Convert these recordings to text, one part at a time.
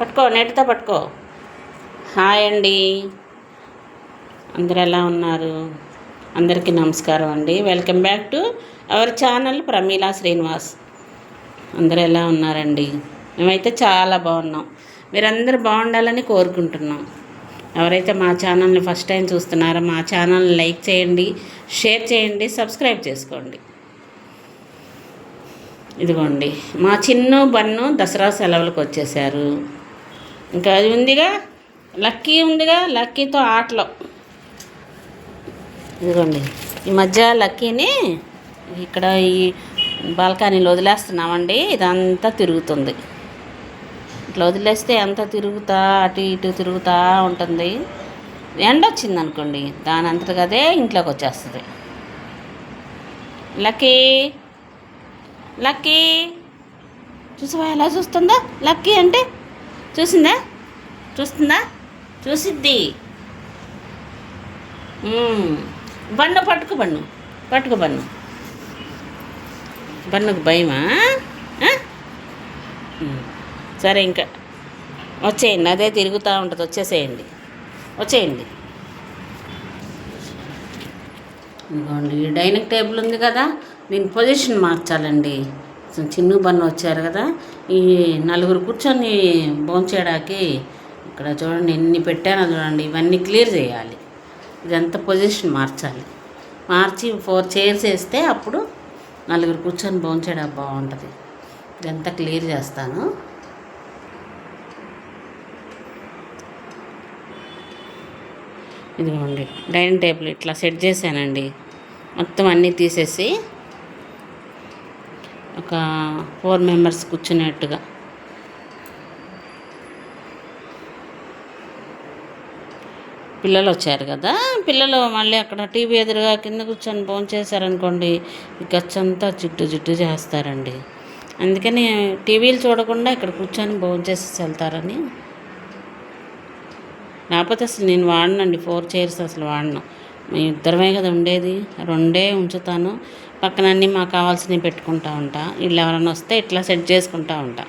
పట్టుకో నెట్తో పట్టుకో. హాయ్ అండి. అందరు ఎలా ఉన్నారు? అందరికీ నమస్కారం అండి. Welcome back to our channel Pramila Srinivas. అందరు ఎలా ఉన్నారండి? మేమైతే చాలా బాగున్నాం. మీరందరూ బాగుండాలని కోరుకుంటున్నాం. ఎవరైతే మా ఛానల్ని ఫస్ట్ టైం చూస్తున్నారో మా ఛానల్ని లైక్ చేయండి షేర్ చేయండి సబ్స్క్రైబ్ చేసుకోండి. ఇదిగోండి. మా చిన్న బన్ను దసరా సెలవులకు వచ్చేసారు ఇంకా అది ఉందిగా లక్కీ ఉందిగా లక్కీతో ఆటలు. ఇదిగోండి ఈ మధ్య లక్కీని ఇక్కడ ఈ బాల్కనీలో వదిలేస్తున్నామండి ఇదంతా తిరుగుతుంది. ఇట్లా వదిలేస్తే అంతా తిరుగుతా అటు ఇటు తిరుగుతూ ఉంటుంది. ఎండ వచ్చింది అనుకోండి దాని అంతటిగా ఇంట్లోకి వచ్చేస్తుంది. లక్కీ లక్కీ చూసావా ఎలా చూస్తుందా? లక్కీ అంటే చూసిందా? చూస్తుందా? చూసిద్ది. బన్ను పట్టుకు బన్ను. పట్టుకు బన్ను. బన్నుకు భయమా? సరే ఇంకా. వచ్చేయండి. అదే తిరుగుతూ ఉంటుంది. వచ్చేసేయండి. వచ్చేయండి. ఇదిగోండి. ఈ డైనింగ్ టేబుల్ ఉంది కదా. దీని పొజిషన్ మార్చాలండి. చిన్న బన్ను వచ్చారు కదా. ఈ నలుగురు కూర్చొని భోంచేయడానికి ఇక్కడ చూడండి ఎన్ని పెట్టానో చూడండి ఇవన్నీ క్లియర్ చేయాలి. ఇదంతా పొజిషన్ మార్చాలి. మార్చి ఫోర్ చైర్స్ వేస్తే అప్పుడు నలుగురు కూర్చొని భోంచేయడానికి బాగుంటుంది. ఇదంతా క్లియర్ చేస్తాను. ఇదిగోండి డైనింగ్ టేబుల్ ఇట్లా సెట్ చేశానండి. మొత్తం అన్నీ తీసేసి ఒక ఫోర్ మెంబర్స్ కూర్చునేట్టుగా పిల్లలు వచ్చారు కదా పిల్లలు మళ్ళీ అక్కడ టీవీ ఎదురుగా కింద కూర్చొని ఫోన్ చేశారనుకోండి గచ్చంతా చుట్టు చుట్టు చేస్తారండి. అందుకని టీవీలు చూడకుండా ఇక్కడ కూర్చొని భోజనం చేసి వెళ్తారని. లేకపోతే అసలు నేను వాడనండి ఫోర్ చైర్స్ అసలు వాడను. మీ ఇద్దరమే కదా ఉండేది రెండే ఉంచుతాను. పక్కన అన్నీ మాకు కావాల్సినవి పెట్టుకుంటా ఉంటా. వీళ్ళు ఎవరైనా వస్తే ఇట్లా సెట్ చేసుకుంటా ఉంటా.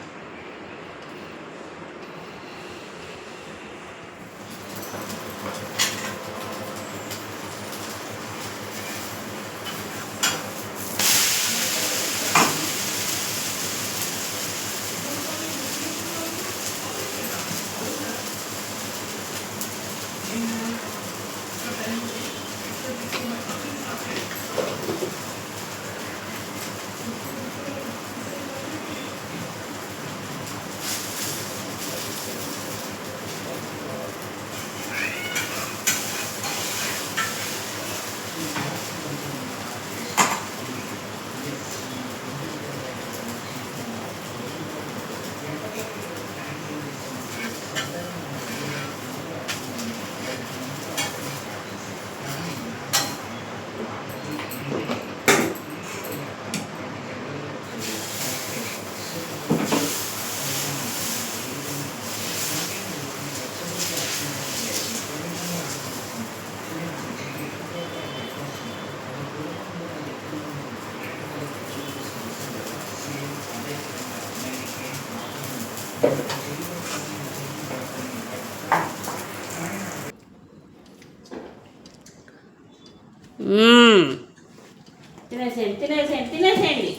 తినేసేయండి తినేసేయండి తినేసేయండి.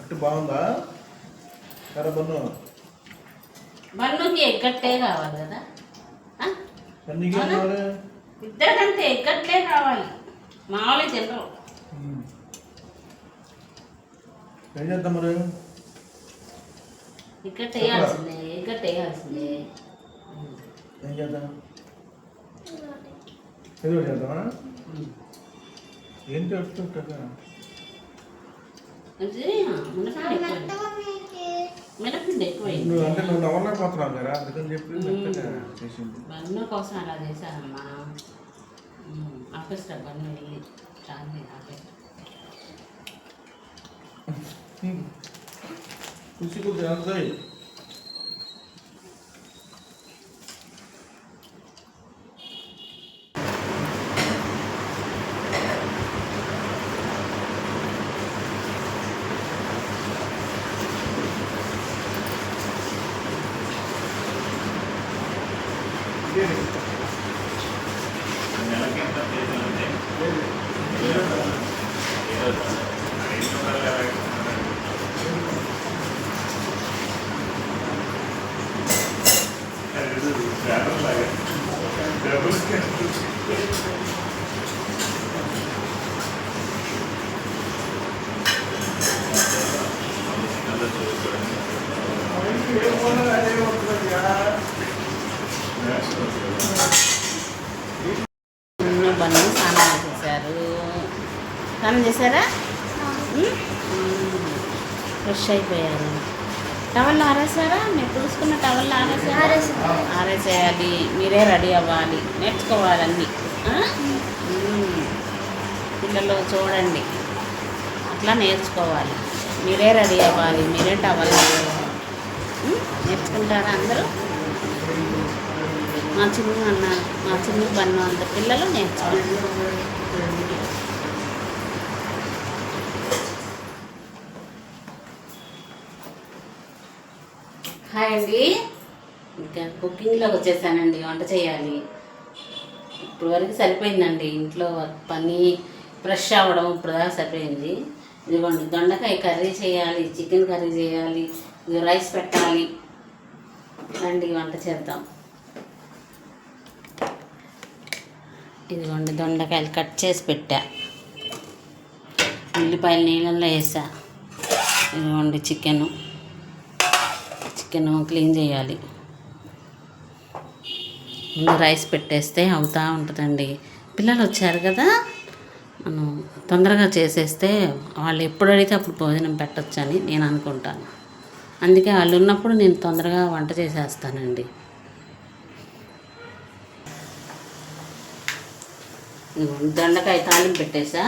అట్టు బాగుందా? సరే బన్ను? బన్నుకి ఎగ్గట్లే కావాలి కదా? ఇద్దరికంటే ఎగ్గట్లే కావాలి. మామూలు తినరు. ఏం చేద్దాం మరి? ఎగ్గట్టు వేయాల్సిందే ఎగ్గట్టు వేయాల్సిందే ఏం చేద్దాం? ఏదో చేద్దామా? ఏంటి వస్తుంటా అది మినపిండి ఎక్కువైంది మినపిండి ఎక్కువైంది నువ్వు అంటే నువ్వు నవ్వలేకపోతున్నావు కదా అందుకని చెప్పి చేసింది. బన్ను కోసం అలా చేశానమ్మా బన్ను వెళ్ళి కుసి అంతాయి చిన్న బన్ను స్నానం చేశారు స్నానం చేశారా ఉమ్? ఫ్రెష్ అయిపోయారు టవల్ ఆరేసారా మీరు చూసుకున్న టవల్ ఆరేసారా ఆరేసాను. ఆరేసేయాలి మీరే రెడీ అవ్వాలి నేర్చుకోవాలి అన్నీ ఆ? ఉమ్. పిల్లలు చూడండి. అట్లా నేర్చుకోవాలి. మీరే రెడీ అవ్వాలి. మీరే టవల్ నేర్చుకుంటారా అందరూ? మా చిన్న అన్న మా చిన్న పన్ను అంత పిల్లలు నేర్చుకోవాలి. హాయ్ అండి. ఇంకా కుకింగ్లోకి వచ్చేసానండి. వంట చేయాలి. ఇప్పుడు వరకు సరిపోయిందండి. ఇంట్లో పని ఫ్రెష్ అవ్వడం ఇప్పుడు సరిపోయింది. ఇదిగోండి దొండకాయ కర్రీ చేయాలి చికెన్ కర్రీ చేయాలి ఇది రైస్ పెట్టాలి. రండి వంట చేద్దాం. ఇదిగోండి దొండకాయలు కట్ చేసి పెట్టా. ఉల్లిపాయలు నీళ్ళల్లో వేసా. ఇదిగోండి చికెను. చికెన్ క్లీన్ చేయాలి. ముందు రైస్ పెట్టేస్తే అవుతూ ఉంటుందండి. పిల్లలు వచ్చారు కదా? మనం తొందరగా చేసేస్తే వాళ్ళు ఎప్పుడు అడిగితే అప్పుడు భోజనం పెట్టచ్చని నేను అనుకుంటాను. అందుకే వాళ్ళు ఉన్నప్పుడు నేను తొందరగా వంట చేసేస్తానండి. దొండకాయ తాలింపు పెట్టేసా?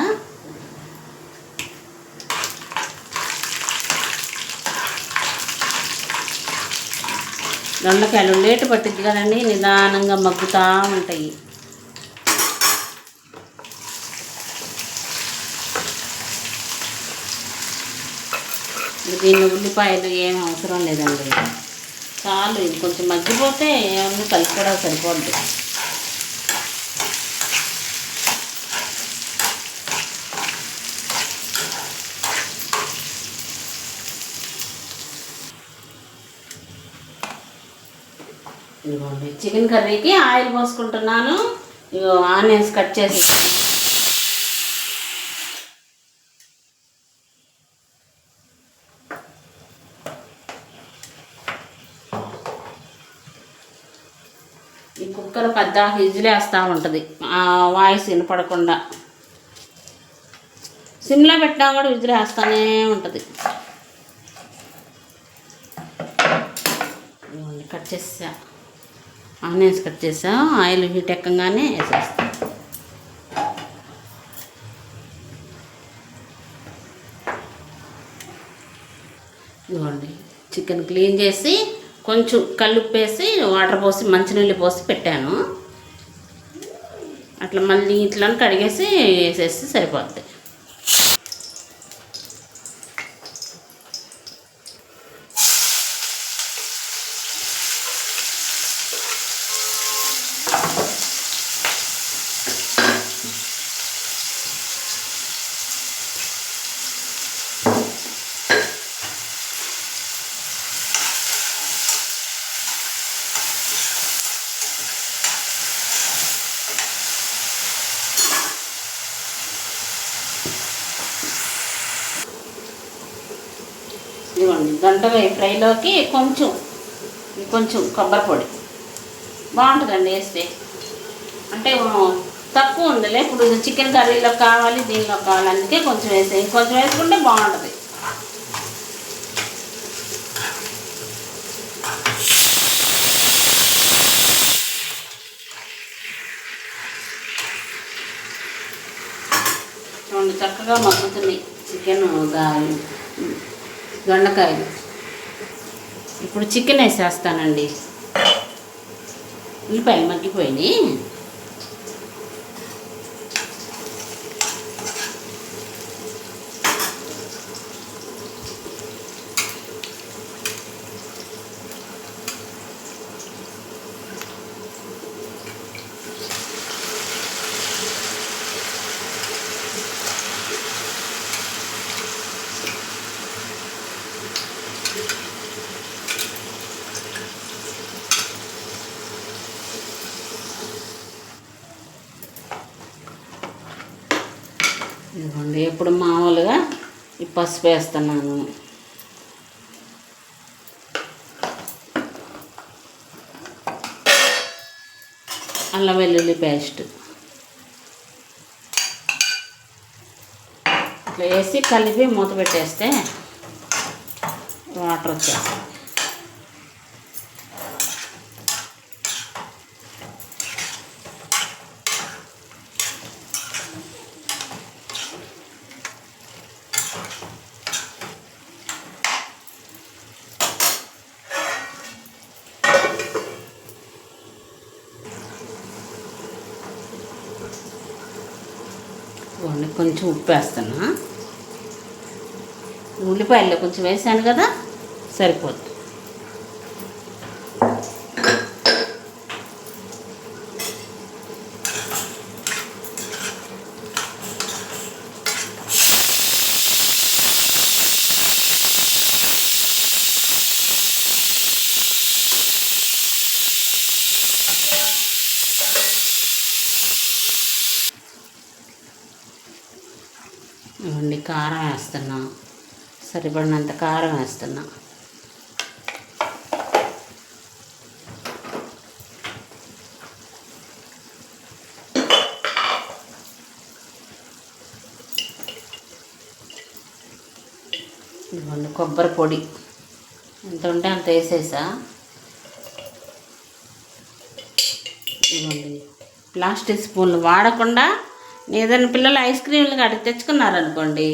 దొండకాయలు లేటు పట్టింది కదండి నిదానంగా మగ్గుతూ ఉంటాయి. దీన్ని ఉల్లిపాయలు ఏం అవసరం లేదండి. చాలు ఇది కొంచెం మగ్గిపోతే ఏమన్నా కలిపి కూడా సరిపోద్ది. ఇదిగోండి చికెన్ కర్రీకి ఆయిల్ పోసుకుంటున్నాను. ఇగో ఆనియన్స్ కట్ చేసి పెద్ద హిజ్లు ఉంటుంది. వాయిస్ వినపడకుండా. సిమ్లో పెట్టినా కూడా విజిల్ ఉంటుంది. కట్ చేసా ఆనియన్స్ కట్ చేసా ఆయిల్ హీట్ ఎక్కగానే వేసేస్తా. ఇదిగోండి చికెన్ క్లీన్ చేసి కొంచెం కల్లుప్పేసి వాటర్ పోసి మంచినీళ్ళు పోసి పెట్టాను. అట్లా మళ్ళీ ఇట్లా కడిగేసి వేసేస్తే సరిపోద్ది. ఇదిగోండి దొండకాయ ఫ్రైలోకి కొంచెం కొంచెం కొబ్బరి పొడి. బాగుంటుందండి వేస్తే. అంటే తక్కువ ఉందిలే ఇప్పుడు చికెన్ కర్రీలో కావాలి దీనిలో కావాలి అందుకే కొంచెం వేసే ఇంకొంచెం వేసుకుంటే బాగుంటుంది. చూడండి చక్కగా మగ్గుతున్నాయి చికెన్ దొండకాయలు. ఇప్పుడు చికెన్ వేసేస్తానండి. ఉల్లిపాయలు మగ్గిపోయినాయి ఇదిగోండి ఇప్పుడు మామూలుగా ఈ పసుపు వేస్తున్నాను. అల్లం వెల్లుల్లి పేస్ట్. ఇట్లా వేసి కలిపి మూత పెట్టేస్తే వాటర్ వచ్చేస్తుంది ఇదిగోండి కొంచెం ఉప్పు వేస్తున్నా. ఉల్లిపాయలు కొంచెం వేసాను కదా సరిపోతుంది ఇవ్వండి కారం వేస్తున్నా సరిపడినంత కారం వేస్తున్నా. ఇదిగోండి కొబ్బరి పొడి. ఎంత ఉంటే అంత వేసేసా. ఇదిగోండి ప్లాస్టిక్ స్పూన్లు వాడకుండా ఏదైనా పిల్లలు ఐస్ క్రీమ్లు కడిగి తెచ్చుకున్నారనుకోండి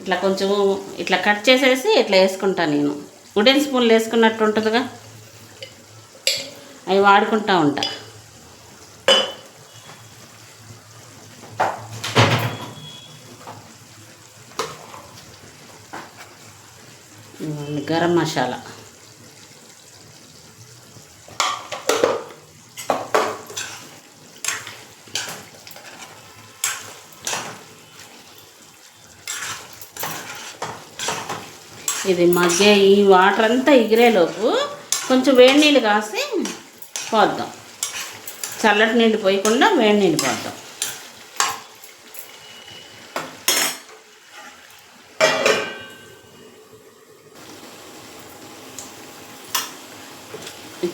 ఇట్లా కొంచెం ఇట్లా కట్ చేసేసి ఇట్లా వేసుకుంటాను నేను. వుడెన్ స్పూన్లు వేసుకున్నట్టు ఉంటుందిగా? అవి వాడుకుంటా ఉంటా. గరం మసాలా. ఇది మధ్య ఈ వాటర్ అంతా ఎగిరేలోపు కొంచెం వేడి నీళ్ళు కాసి పోద్దాం. చల్లటి నీళ్ళు పోయకుండా వేడి నీళ్ళు పోద్దాం.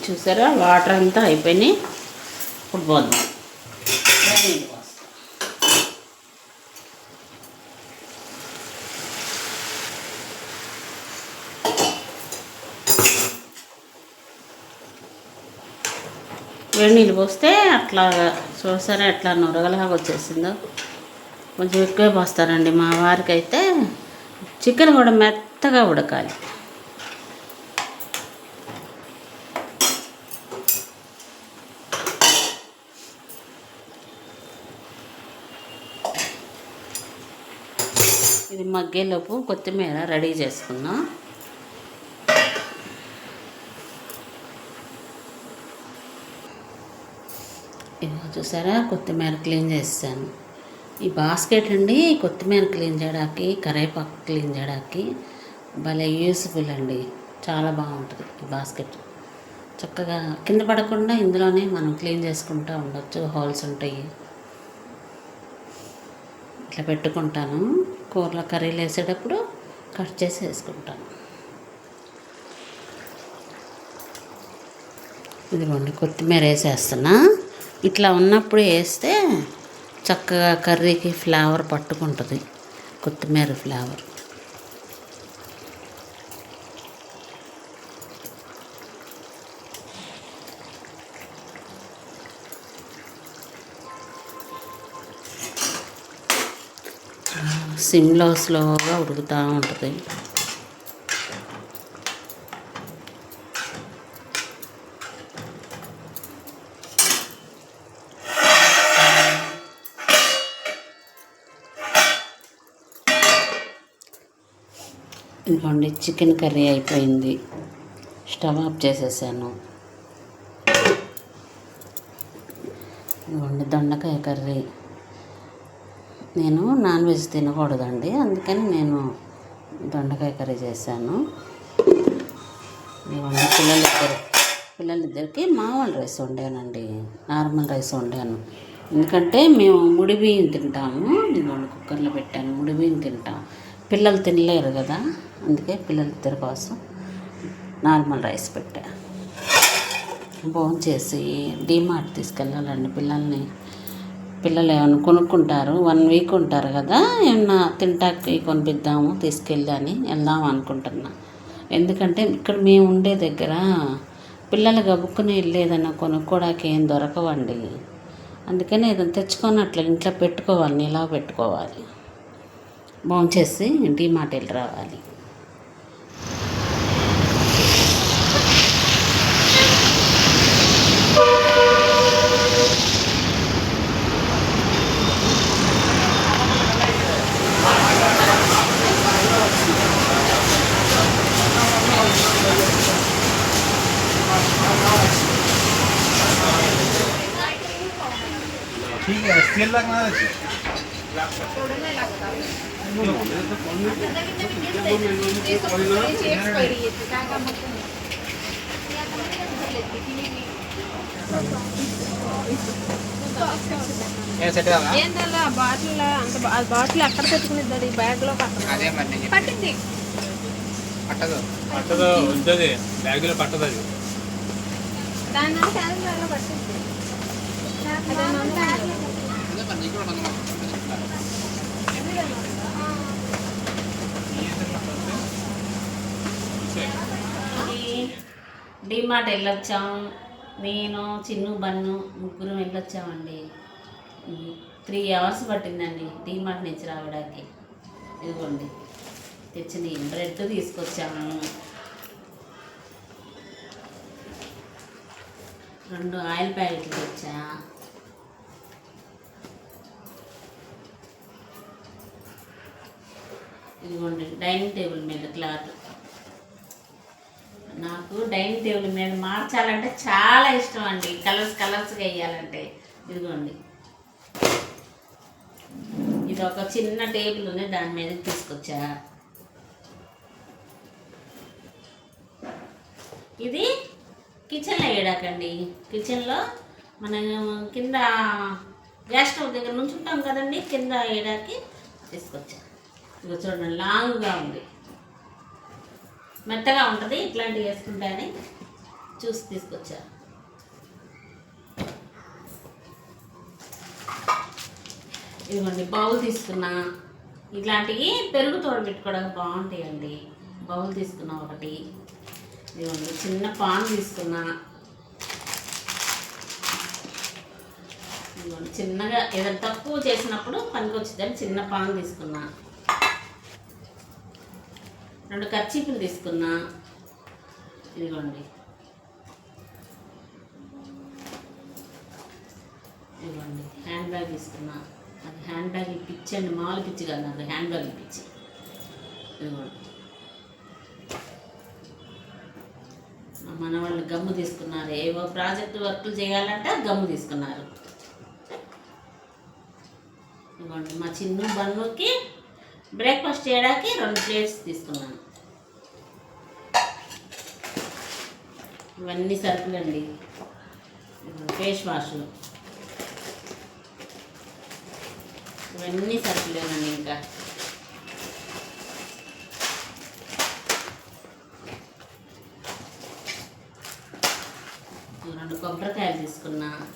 చూసారా? వాటర్ అంతా అయిపోయినాయి. ఇప్పుడు పోద్దాం. వేడి నీళ్ళు పోస్తే అట్లా చూసారా ఎట్లా నొరగలాగా వచ్చేసిందో. కొంచెం ఎక్కువే పోస్తారండి. మా వారికి అయితే చికెన్ కూడా మెత్తగా ఉడకాలి. ఇది మగ్గేలోపు కొత్తిమీర రెడీ చేసుకున్నాం చూసారా? కొత్తిమీర క్లీన్ చేసాను ఈ బాస్కెట్ అండి కొత్తిమీర క్లీన్ చేయడానికి కరేపాకు క్లీన్ చేయడానికి భలే యూస్ఫుల్ అండి. చాలా బాగుంటుంది ఈ బాస్కెట్ చక్కగా కింద పడకుండా ఇందులోనే మనం క్లీన్ చేసుకుంటూ ఉండొచ్చు. హోల్స్ ఉంటాయి. ఇట్లా పెట్టుకుంటాను. కూరలో కర్రీలు వేసేటప్పుడు కట్ చేసి వేసుకుంటాను. ఇదిగోండి కొత్తిమీర వేసేస్తున్నా. ఇట్లా ఉన్నప్పుడు వేస్తే చక్కగా కర్రీకి ఫ్లేవర్ పట్టుకుంటుంది. కొత్తిమీర ఫ్లేవర్. సిమ్లో స్లోగా ఉడుకుతూ ఉంటుంది. ఇదిగోండి చికెన్ కర్రీ అయిపోయింది. స్టవ్ ఆఫ్ చేసేసాను. ఇదిగోండి దొండకాయ కర్రీ. నేను నాన్ వెజ్ తినకూడదండి అందుకని నేను దొండకాయ కర్రీ చేశాను. ఇదిగోండి పిల్లలిద్దరు పిల్లలిద్దరికి మామూలు రైస్ వండానండి నార్మల్ రైస్ వండాను. ఎందుకంటే మేము ముడి బియ్యం తింటాము నేను కుక్కర్లో పెట్టాను ముడి బియ్యం తింటాము పిల్లలు తినలేరు కదా అందుకే పిల్లల ఇద్దరి కోసం నార్మల్ రైస్ పెట్టా. భోజనం చేసి డీమార్ట్ తీసుకెళ్ళాలండి పిల్లల్ని. పిల్లలు ఏమైనా కొనుక్కుంటారు వన్ వీక్ ఉంటారు కదా ఏమన్నా తింటాకి కొనిపిద్దాము తీసుకెళ్ళని వెళ్దాం అనుకుంటున్నా. ఎందుకంటే ఇక్కడ మేము ఉండే దగ్గర పిల్లలు గబుక్కుని వెళ్ళేదన్నా కొనుక్కోవడానికి ఏం దొరకవండి. అందుకని ఏదైనా తెచ్చుకొని అట్లా ఇంట్లో పెట్టుకోవాలి నిలా పెట్టుకోవాలి. భోంచేసి డీమార్ట్ వెళ్ళి రావాలి ठीक है तेल लगना है ఏం సెట్ కాదా ఏంటల్లా బాటిల్ అంత బాటిల్ ఎక్కడ పెట్టుకునిద్దాడు ఈ బ్యాగ్లో పట్టింది. పట్టదు. పట్టదు. ఉంటుంది. బ్యాగులో పట్టదు అది. దాని పట్టింది? అదే మన అదే మరి నీకు కూడా ఉంది. డిమార్ట్ వెళ్ళొచ్చాం నేను చిన్ను బన్ను ముగ్గురు వెళ్ళొచ్చామండి త్రీ అవర్స్ పట్టిందండి డిమార్ట్ నుంచి రావడానికి. ఇదిగోండి తెచ్చిన బ్రెడ్ తీసుకొచ్చాము రెండు ఆయిల్ ప్యాకెట్లు తెచ్చా. ఇదిగోండి డైనింగ్ టేబుల్ మీద క్లాత్. నాకు డైనింగ్ టేబుల్ మీద మార్చాలంటే చాలా ఇష్టం అండి. కలర్స్ కలర్స్గా వేయాలంటే. ఇదిగోండి. ఇది ఒక చిన్న టేబుల్ ఉంది. దాని మీద తీసుకొచ్చా? ఇది కిచెన్లో వేయడాకండి. కిచెన్లో మనం కింద గ్యాస్ స్టవ్ దగ్గర నుంచి ఉంటాం కదండి. కింద వేయడానికి తీసుకొచ్చా. ఇది చూడండి లాంగ్గా ఉంది. మెత్తగా ఉంటుంది ఇట్లాంటివి వేసుకుంటానే చూసి తీసుకొచ్చా ఇదిగోండి బౌల్ తీసుకున్నా. ఇట్లాంటివి పెరుగు తోడబెట్టుకోవడానికి బాగుంటాయండి. బౌల్ తీసుకున్నా ఒకటి. ఇదిగోండి చిన్న పాన్ తీసుకున్నా. ఇదిగోండి చిన్నగా ఏదైనా తక్కువ చేసినప్పుడు పనికొచ్చిందని చిన్న పాన్ తీసుకున్నా. రెండు కర్చీపులు తీసుకున్నా. ఇదిగోండి. ఇదిగోండి హ్యాండ్ బ్యాగ్ తీసుకున్నా. అది హ్యాండ్ బ్యాగ్ ఇప్పించండి మామూలు పిచ్చి కాదు నాకు హ్యాండ్ బ్యాగ్ ఇప్పించి ఇదిగోండి. మన వాళ్ళు గమ్ము తీసుకున్నారు. ఏవో ప్రాజెక్ట్ వర్కులు చేయాలంటే గమ్ము తీసుకున్నారు. ఇదిగోండి మా చిన్న బన్నుకి బ్రేక్ఫాస్ట్ చేయడానికి రెండు ప్లేట్స్ తీసుకున్నాను. ఇవన్నీ సరుకులండి. Face wash. ఇవన్నీ సరుకులేనండి ఇంకా. రెండు కొబ్బరికాయలు తీసుకున్నా.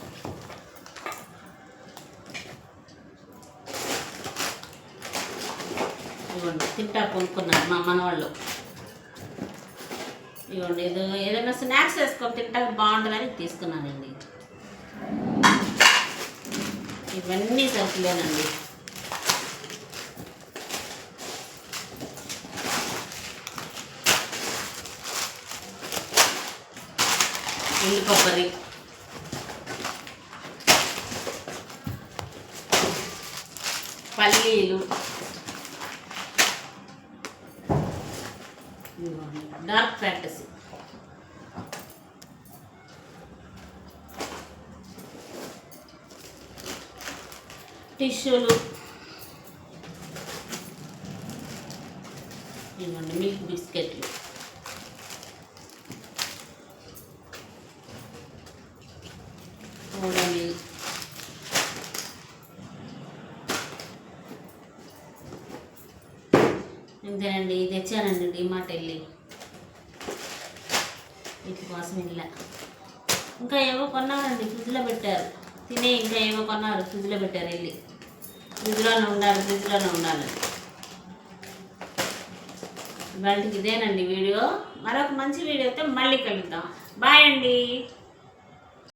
ఇవ్వండి తింటా కొనుక్కున్నారు మా మనవాళ్ళు. ఇవ్వండి ఏదో ఏదైనా స్నాక్స్ వేసుకొని తింటా బాగుంటుందని తీసుకున్నానండి. ఇవన్నీ సరుకులేనండి. ఉల్లి కొబ్బరి పల్లీలు. టిష్యూలు ఇవ్వండి మిల్క్ బిస్కెట్లు. ఇంతేనండి తెచ్చానండి డిమాట్ వెళ్ళి. వీటి కోసం ఇలా. ఇంకా ఏవో కొన్నారండి ఫ్రిడ్జ్లో పెట్టారు. తినే ఇంకా ఏవో కొన్నారు ఫ్రిడ్జ్లో పెట్టారు వెళ్ళి. ఫ్రిడ్జ్లోనే ఉండాలి ఫ్రిడ్జ్లోనే ఉండాలి. ఇవాళకి ఇదేనండి వీడియో. మరొక మంచి వీడియోతో మళ్ళీ కలుద్దాం. బాయ్ అండి.